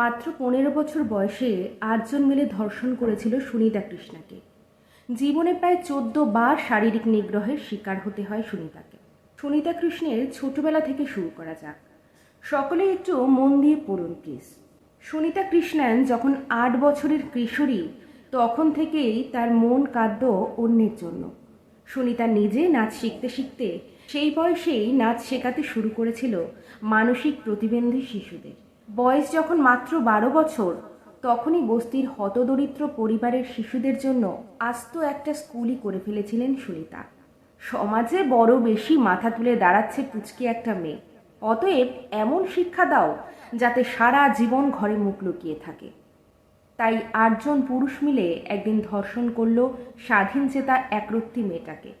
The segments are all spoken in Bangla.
মাত্র পনেরো বছর বয়সে আটজন মিলে ধর্ষণ করেছিল সুনিতা কৃষ্ণাকে। জীবনে প্রায় চোদ্দ বার শারীরিক নিগ্রহের শিকার হতে হয় সুনিতাকে। সুনিতা কৃষ্ণের ছোটবেলা থেকে শুরু করা যাক। সকলে একটু মন দিয়ে পড়ুন প্লিজ সুনিতা কৃষ্ণান যখন আট বছরের কিশোরী, তখন থেকেই তার মন কাঁদ্য অন্যের জন্য। সুনিতা নিজে নাচ শিখতে শিখতে সেই বয়সেই নাচ শেখাতে শুরু করেছিল মানসিক প্রতিবন্ধী শিশুদের। বয়স যখন মাত্র বারো বছর, তখনই বস্তির হতদরিদ্র পরিবারের শিশুদের জন্য আস্ত একটা স্কুলই করে ফেলেছিলেন সুনিতা। সমাজে বড় বেশি মাথা তুলে দাঁড়াচ্ছে পুচকি একটা মেয়ে। অতএব এমন শিক্ষা দাও যাতে সারা জীবন ঘরে মুখ লুকিয়ে থাকে। তাই আটজন পুরুষ মিলে একদিন ধর্ষণ করল স্বাধীন চেতা একরত্তি মেয়েটাকে।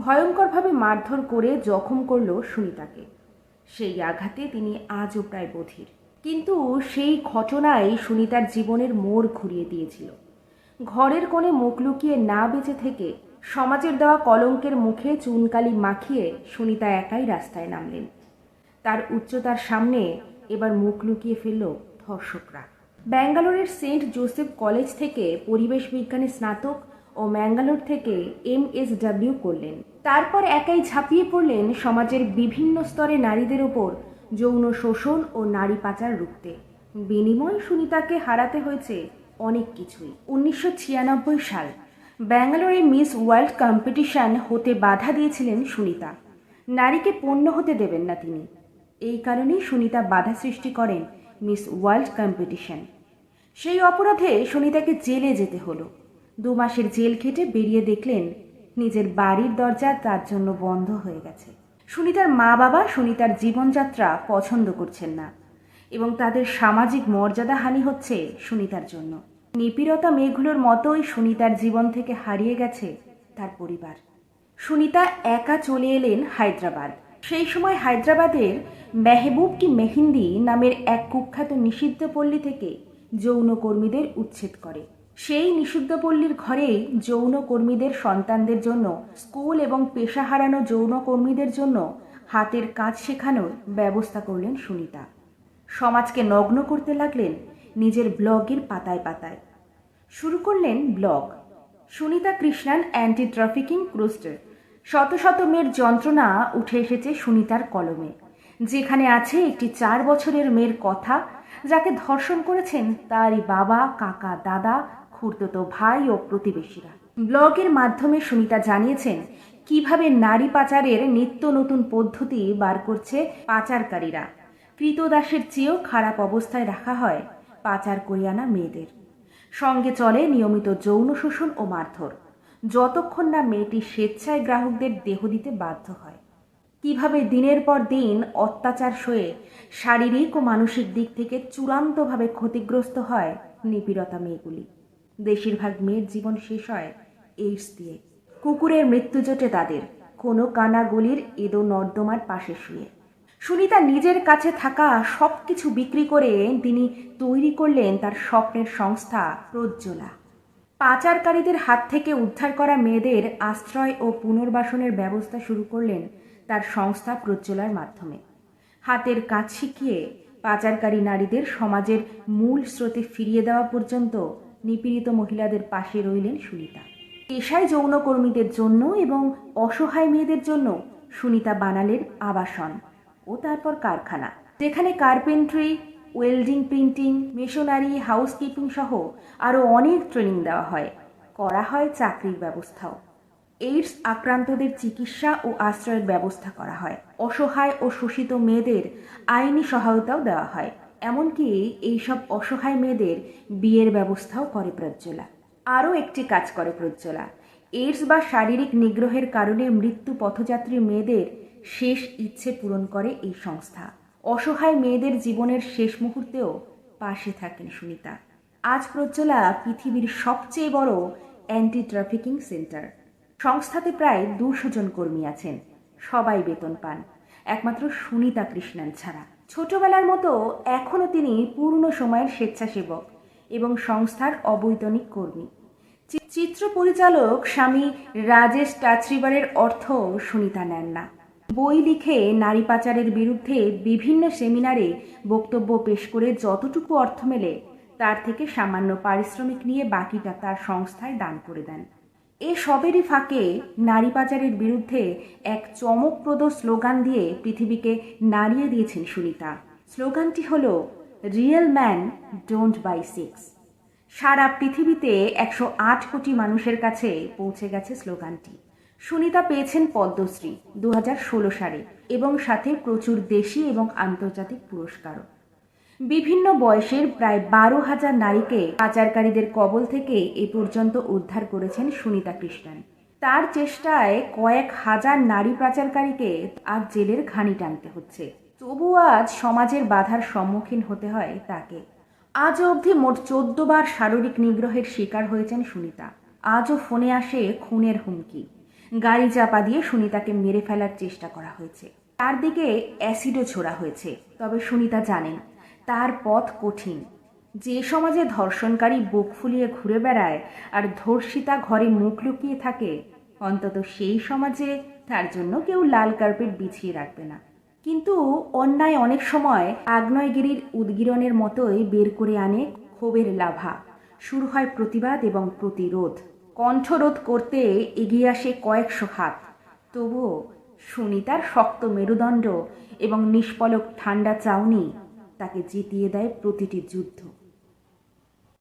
ভয়ঙ্করভাবে মারধর করে জখম করল সুনিতাকে। সেই আঘাতে তিনি আজও প্রায় বধির। কিন্তু সেই ঘটনাই সুনিতার জীবনের মোড় ঘুরিয়ে দিয়েছিল। ঘরের কোণে মুখ লুকিয়ে না বেঁচে থেকে সমাজের দেওয়া কলঙ্কের মুখে চুনকালি মাখিয়ে সুনিতা একাই রাস্তায় নামলেন। তার উচ্চতার সামনে এবার মুখ লুকিয়ে ফেলল ধর্ষকরা। ব্যাঙ্গালোরের সেন্ট জোসেফ কলেজ থেকে পরিবেশ বিজ্ঞানে স্নাতক ও ম্যাঙ্গালোর থেকে এম এস ডাব্লিউ করলেন। তারপর একাই ঝাঁপিয়ে পড়লেন সমাজের বিভিন্ন স্তরে নারীদের ওপর যৌন শোষণ ও নারী পাচার রুখতে। বিনিময় সুনিতাকে হারাতে হয়েছে অনেক কিছুই। উনিশশো ছিয়ানব্বই সাল, ব্যাঙ্গালোরে মিস ওয়ার্ল্ড কম্পিটিশন হতে বাধা দিয়েছিলেন সুনিতা। নারীকে পণ্য হতে দেবেন না তিনি। এই কারণেই সুনিতা বাধা সৃষ্টি করেন মিস ওয়ার্ল্ড কম্পিটিশন। সেই অপরাধে সুনিতাকে জেলে যেতে হলো। দু মাসের জেল খেটে বেরিয়ে দেখলেন, নিজের বাড়ির দরজা তার জন্য বন্ধ হয়ে গেছে। সুনিতার মা বাবা সুনিতার জীবনযাত্রা পছন্দ করছেন না এবং তাদের সামাজিক মর্যাদা হানি হচ্ছে সুনিতার জন্য। নিপীড়তা মেয়েগুলোর মতোই সুনিতার জীবন থেকে হারিয়ে গেছে তার পরিবার। সুনিতা একা চলে এলেন হায়দ্রাবাদ। সেই সময় হায়দ্রাবাদের মেহবুব কি মেহিন্দি নামের এক কুখ্যাত নিষিদ্ধ পল্লী থেকে যৌনকর্মীদের উচ্ছেদ করে। সেই নিষিদ্ধ পল্লীর ঘরেই যৌনকর্মীদের সন্তানদের জন্য, স্কুল এবং পেশা হারানো যৌনকর্মীদের জন্য হাতের কাজ শেখানোর ব্যবস্থা করলেন সুনিতা। সমাজকে নগ্ন করতে লাগলেন নিজের ব্লগের পাতায় পাতায়। শুরু করলেন blog. Sunita Krishnan anti trafficking crusader. শত শত মেয়ের যন্ত্রণা উঠে এসেছে সুনিতার কলমে, যেখানে আছে একটি চার বছরের মেয়ের কথা, যাকে ধর্ষণ করেছেন তারই বাবা, কাকা, দাদা খুড়তো ভাই ও প্রতিবেশীরা ব্লগের মাধ্যমে সুনিতা জানিয়েছেন, কীভাবে নারী পাচারের নিত্য নতুন পদ্ধতি বার করছে পাচারকারীরা। কৃতদাসের চেয়েও খারাপ অবস্থায় রাখা হয় পাচার করে আনা মেয়েদের। সঙ্গে চলে নিয়মিত যৌন শোষণ ও মারধর। যতক্ষণ না মেয়েটি স্বেচ্ছায় গ্রাহকদের দেহ দিতে বাধ্য হয়। কীভাবে দিনের পর দিন অত্যাচার সয়ে শারীরিক ও মানসিক দিক থেকে চূড়ান্তভাবে ক্ষতিগ্রস্ত হয় নিপীড়তা মেয়েগুলি। বেশিরভাগ মেয়ের জীবন শেষ হয় এইডস দিয়ে। কুকুরের মৃত্যু জোটে তাদের। কোনো কানাগলির এদো নর্দমার পাশে শুয়ে। সুনিতা নিজের কাছে থাকা সব কিছু বিক্রি করে তিনি তৈরি করলেন তার স্বপ্নের সংস্থা প্রজ্জ্বলা। পাচারকারীদের হাত থেকে উদ্ধার করা মেয়েদের আশ্রয় ও পুনর্বাসনের ব্যবস্থা শুরু করলেন তার সংস্থা প্রজ্জ্বলার মাধ্যমে। হাতের কাজ শিখিয়ে পাচারকারী নারীদের সমাজের মূল স্রোতে ফিরিয়ে দেওয়া পর্যন্ত নিপীড়িত মহিলাদের পাশে রইলেন সুনিতা। পেশায় যৌনকর্মীদের জন্য এবং অসহায় মেয়েদের জন্য সুনিতা বানালেন আবাসন ও তারপর কারখানা। যেখানে carpentry, welding, printing, machinery, housekeeping সহ আরও অনেক ট্রেনিং দেওয়া হয়। করা হয় চাকরির ব্যবস্থাও। এইডস আক্রান্তদের চিকিৎসা ও আশ্রয়ের ব্যবস্থা করা হয়। অসহায় ও শোষিত মেয়েদের আইনি সহায়তাও দেওয়া হয়। এমনকি এইসব অসহায় মেয়েদের বিয়ের ব্যবস্থাও করে প্রজ্জ্বলা। আরও একটি কাজ করে প্রজ্জ্বলা। এইডস বা শারীরিক নিগ্রহের কারণে মৃত্যু পথযাত্রী মেয়েদের শেষ ইচ্ছে পূরণ করে এই সংস্থা। অসহায় মেয়েদের জীবনের শেষ মুহূর্তেও পাশে থাকেন সুনিতা। আজ প্রজ্জ্বলা পৃথিবীর সবচেয়ে বড় অ্যান্টি ট্রাফিকিং সেন্টার। সংস্থাতে প্রায় দুশো জন কর্মী আছেন। সবাই বেতন পান। একমাত্র সুনিতা কৃষ্ণান ছাড়া। ছোটবেলার মতো এখনও তিনি পূর্ণ সময়ের স্বেচ্ছাসেবক এবং সংস্থার অবৈতনিক কর্মী। চিত্র পরিচালক স্বামী রাজেশ টাচরিবারের অর্থ সুনিতা নেন না। বই লিখে নারী পাচারের বিরুদ্ধে বিভিন্ন সেমিনারে বক্তব্য পেশ করে যতটুকু অর্থ মেলে, তার থেকে সামান্য পারিশ্রমিক নিয়ে বাকিটা তার সংস্থায় দান করে দেন। সবেরই ফাঁকে নারী পাচারের বিরুদ্ধে এক চমকপ্রদ স্লোগান দিয়ে পৃথিবীকে নাড়িয়ে দিয়েছেন সুনিতা। স্লোগানটি হল real man don't buy sex সারা পৃথিবীতে একশো আট কোটি মানুষের কাছে পৌঁছে গেছে স্লোগানটি। সুনিতা পেয়েছেন পদ্মশ্রী দু সালে এবং সাথে প্রচুর দেশি এবং আন্তর্জাতিক পুরস্কারও। বিভিন্ন বয়সের প্রায় বারো হাজার নারীকে পাচারকারীদের কবল থেকে এ পর্যন্ত উদ্ধার করেছেন সুনিতা কৃষ্ণন তার চেষ্টায় কয়েক হাজার নারী পাচারকারীকে আজ জেলের ঘানি টানতে হচ্ছে। তবু আজ সমাজের বাধার সম্মুখীন হতে হয় তাকে। আজ অবধি মোট চোদ্দ বার শারীরিক নিগ্রহের শিকার হয়েছেন সুনিতা। আজও ফোনে আসে খুনের হুমকি। গাড়ি চাপা দিয়ে সুনিতাকে মেরে ফেলার চেষ্টা করা হয়েছে। তার দিকে অ্যাসিডও ছোড়া হয়েছে। তবে সুনিতা জানেন তার পথ কঠিন। যে সমাজে ধর্ষণকারী বুক ফুলিয়ে ঘুরে বেড়ায় আর ধর্ষিতা ঘরে মুখ লুকিয়ে থাকে, অন্তত সেই সমাজে তার জন্য কেউ লাল কার্পেট বিছিয়ে রাখবে না। কিন্তু অন্যায় অনেক সময় আগ্নেয়গিরির উদ্গীরণের মতোই বের করে আনে ক্ষোভের লাভা। শুরু হয় প্রতিবাদ এবং প্রতিরোধ। কণ্ঠরোধ করতে এগিয়ে আসে কয়েকশো হাত। তবুও সুনিতার শক্ত মেরুদণ্ড এবং নিষ্পলক ঠান্ডা চাউনি তাকে জিতিয়ে দেয় প্রতিটি যুদ্ধ।